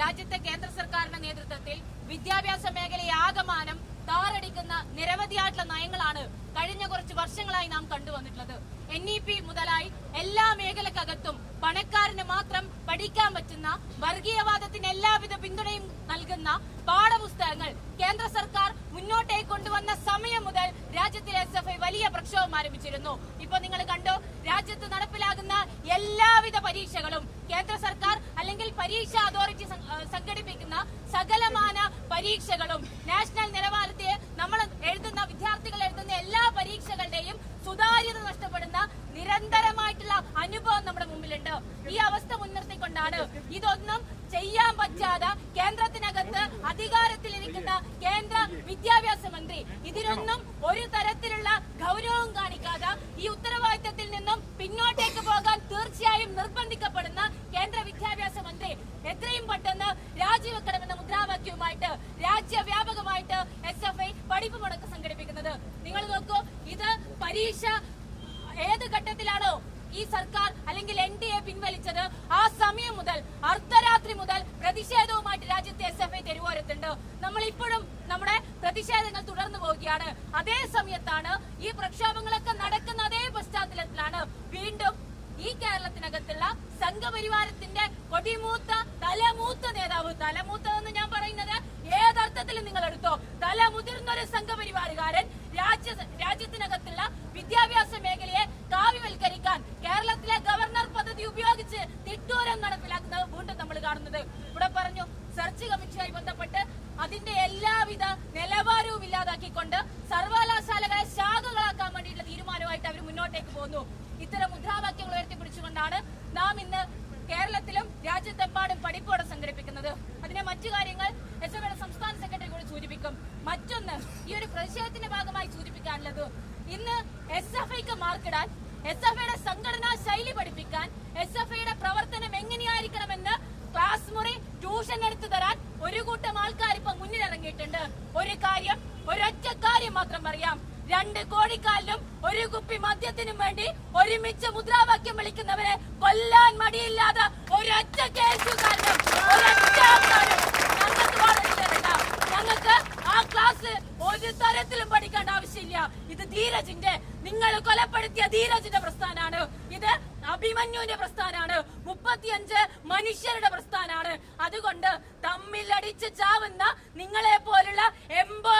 രാജ്യത്തെ കേന്ദ്ര സർക്കാരിന്റെ നേതൃത്വത്തിൽ വിദ്യാഭ്യാസ മേഖലയെ ആകമാനം താറടിക്കുന്ന നിരവധിയായിട്ടുള്ള നയങ്ങളാണ് കഴിഞ്ഞ കുറച്ച് വർഷങ്ങളായി നാം കണ്ടുവന്നിട്ടുള്ളത്. എൻ ഇ പി മുതലായി എല്ലാ മേഖലക്കകത്തും പണക്കാരന് മാത്രം പഠിക്കാൻ പറ്റുന്ന വർഗീയവാദത്തിന് എല്ലാവിധ പിന്തുണയും നൽകുന്ന പാഠപുസ്തകങ്ങൾ കേന്ദ്ര സർക്കാർ മുന്നോട്ടേ കൊണ്ടുവന്ന സമയം മുതൽ രാജ്യത്തിൽ എസ് എഫ് ഐ വലിയ പ്രക്ഷോഭം ആരംഭിച്ചിരുന്നു. ഇപ്പൊ നിങ്ങൾ കണ്ടോ രാജ്യത്ത് നടപ്പിലാകുന്ന എല്ലാവിധ പരീക്ഷകളും പരീക്ഷാ അതോറിറ്റി സംഘടിപ്പിക്കുന്ന സകലമാന പരീക്ഷകളും നാഷണൽ നിലവാരത്തെ നമ്മൾ എഴുതുന്ന വിദ്യാർത്ഥികൾ എഴുതുന്ന എല്ലാ പരീക്ഷകളുടെയും സുതാര്യത നഷ്ടപ്പെടുന്ന നിരന്തരമായിട്ടുള്ള അനുഭവം നമ്മുടെ മുമ്പിലുണ്ട്. ഈ അവസ്ഥ മുൻനിർത്തിക്കൊണ്ടാണ് ഇതൊന്നും ചെയ്യാൻ പറ്റാതെ കേന്ദ്രത്തിനകത്ത് അധികാരത്തിലിരിക്കുന്ന കേന്ദ്ര വിദ്യാഭ്യാസ മന്ത്രി ഇതിനൊന്നും രാജിവെക്കണമെന്ന മുദ്രാവാക്യവുമായിട്ട് രാജ്യവ്യാപകമായിട്ട് എസ് എഫ് ഐ പഠിപ്പ് മുടക്ക് സംഘടിപ്പിക്കുന്നത്. നിങ്ങൾ നോക്കൂ ഇത് പരീക്ഷ ഏത് ഘട്ടത്തിലാണോ ഈ സർക്കാർ അല്ലെങ്കിൽ എൻ ഡി എ പിൻവലിച്ചത് ആ സമയം മുതൽ അർദ്ധരാത്രി മുതൽ പ്രതിഷേധവുമായിട്ട് രാജ്യത്തെ എസ് എഫ് ഐ തെരുവോരത്തുണ്ട്. നമ്മൾ ഇപ്പോഴും നമ്മുടെ പ്രതിഷേധങ്ങൾ തുടർന്നു പോവുകയാണ്. അതേ സമയത്താണ് ഈ പ്രക്ഷോഭങ്ങളൊക്കെ നടക്കുന്ന അതേ പശ്ചാത്തലത്തിലാണ് വീണ്ടും ഈ കേരളത്തിനകത്തുള്ള സംഘപരിവാരത്തിന്റെ കൊടിമൂത്ത തലമൂത്ത നേതാവ് തലമൂത്തതെന്ന് ഞാൻ പറയുന്നത് ഏതർത്ഥത്തിൽ നിങ്ങൾ എടുത്തോ? തല മുതിർന്ന ഒരു സംഘപരിവാറുകാരൻ രാജ്യ രാജ്യത്തിനകത്തുള്ള വിദ്യാഭ്യാസ മേഖലയെ കാവ്യവൽക്കരിക്കാൻ കേരളത്തിലെ ഗവർണർ പദ്ധതി ഉപയോഗിച്ച് തിട്ടൂരം നടപ്പിലാക്കുന്നത് വീണ്ടും നമ്മൾ കാണുന്നത്. ഇവിടെ പറഞ്ഞു സെർച്ച് കമ്മിറ്റിയുമായി ബന്ധപ്പെട്ട് അതിന്റെ എല്ലാവിധ നിലവാരവും ഇല്ലാതാക്കിക്കൊണ്ട് സർവകലാശാലകളെ ശാഖകളാക്കാൻ വേണ്ടിയിട്ടുള്ള തീരുമാനമായിട്ട് അവർ മുന്നോട്ടേക്ക് പോകുന്നു. ഇത്തരം നാം ഇന്ന് കേരളത്തിലും രാജ്യത്തെമ്പാടും പഠിപ്പോടെ സംഘടിപ്പിക്കുന്നത്. അതിനെ മറ്റു കാര്യങ്ങൾ എസ് എഫ് സംസ്ഥാന സെക്രട്ടറി കൂടി സൂചിപ്പിക്കും. മറ്റൊന്ന് ഈ ഒരു പ്രതിഷേധത്തിന്റെ ഭാഗമായി സൂചിപ്പിക്കാനുള്ളത് ഇന്ന് എസ് എഫ് ഐക്ക് മാർക്കിടാൻ എസ് എഫ് ഐയുടെ സംഘടനാ ശൈലി പഠിപ്പിക്കാൻ എസ് എഫ് ഐയുടെ പ്രവർത്തനം എങ്ങനെയായിരിക്കണമെന്ന് ക്ലാസ് മുറി ട്യൂഷൻ എടുത്തു തരാൻ ഒരു കൂട്ടം ആൾക്കാർ ഇപ്പൊ മുന്നിലിറങ്ങിയിട്ടുണ്ട്. ഒരു കാര്യം ഒരൊറ്റ കാര്യം മാത്രം പറയാം. രണ്ട് കോഴിക്കാലിനും ഒരു കുപ്പി മദ്യത്തിനും വേണ്ടി ഒരുമിച്ച് മുദ്രാവാക്യം വിളിക്കുന്നവരെ കൊല്ലാൻ മടിയില്ലാതെ ഒരൊറ്റ കേസ് ആൾക്കാരും ഞങ്ങൾക്ക് ആ ക്ലാസ് ഒരു തരത്തിലും പഠിക്കേണ്ട ആവശ്യമില്ല. ഇത് ധീരജിന്റെ നിങ്ങൾ കൊലപ്പെടുത്തിയ ധീരജിന്റെ പ്രസ്ഥാനാണ്. ഇത് അഭിമന്യുവിന്റെ പ്രസ്ഥാനാണ്. മുപ്പത്തിയഞ്ച് മനുഷ്യരുടെ പ്രസ്ഥാനാണ്. അതുകൊണ്ട് തമ്മിലടിച്ച് ചാവുന്ന നിങ്ങളെ പോലുള്ള എംബോക്കികളുടെ